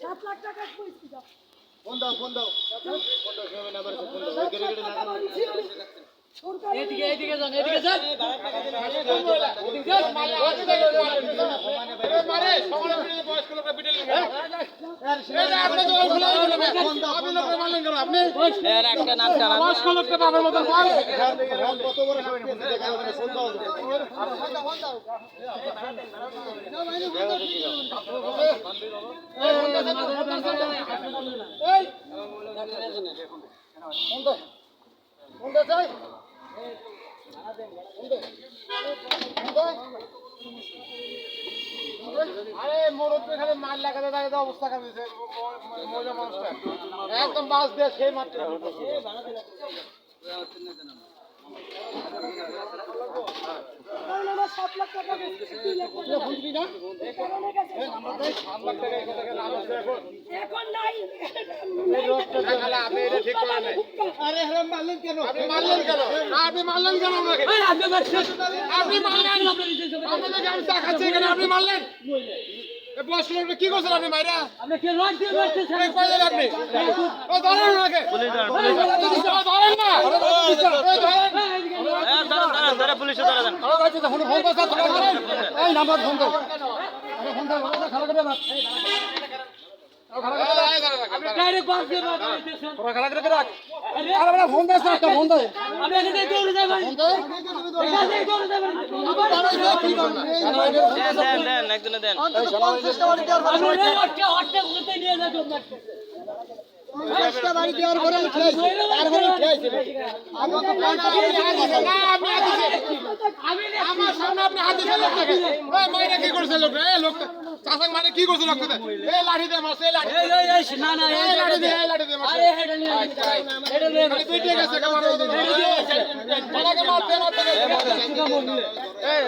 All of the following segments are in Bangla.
সাত লাখ টাকা ফোন দাও ফোন দাও ফোন দাও সেভাবে নাম্বার ফোন দাও বলছি আমি। সরকার এদিকে এদিকে যান এদিকে যান এর একটা নাম টানা কত বড় সামনে দেখা হবে ফোন দাও ফোন আরে মুরব্বী খালি মাল লাগাতে অবস্থা খারাপ হয়েছে। মানুষটা। একদম বাস দিয়ে সেই মাত্র আরে হ্যাঁ মারলেন কেন? মারলেন কেন? আপনি মারলেন কেন আমাকে আপনি মারলেন আপনাদেরকে আমি দেখাচ্ছি এখানে আপনি মারলেন কি করছেন আপনি মাইরা আপনি কি রড দিয়ে মারতেছেন এই কই আপনি ও ধরেন ওনাকে ধরেন না খারাপ করে রাখ আরে ফোন দাও একটা ফোন দাও আমি এখানে দৌড়ে যাবেন এখানে দৌড়ে যাবেন দেন দেন দেন একজনে দেন অটকে অটকে কোথায় নিয়ে যাবেন পঞ্চাশটা বাড়ি দেওয়ার পরে খেয়েছি তারপরে খেয়েছি আমি না আপনি হাত দিছেন লোকটাকে ওই মাইরা কি করছে লোকটা এই লোকটা চাচাক মানে কি করছে লোকটাতে এই লাঠি দিয়ে মারছে এই লাঠি এই এই এই না না এই লাঠি দিয়ে এই লাঠি দিয়ে মারছে আরে হেডে নিয়ে হেডে নিয়ে খালি পিটিয়ে গেছে কেমন মারাকে মারতে মারতে এই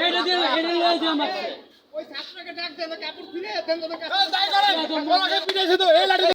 হেডে দিয়ে হেডে নিয়ে দিয়ে মারছে ওই ছাত্রকে ডাক দেন কাপড় ফিরে দেন তো যাই করেন ওনাকে পিটাইছে তো এই লাঠি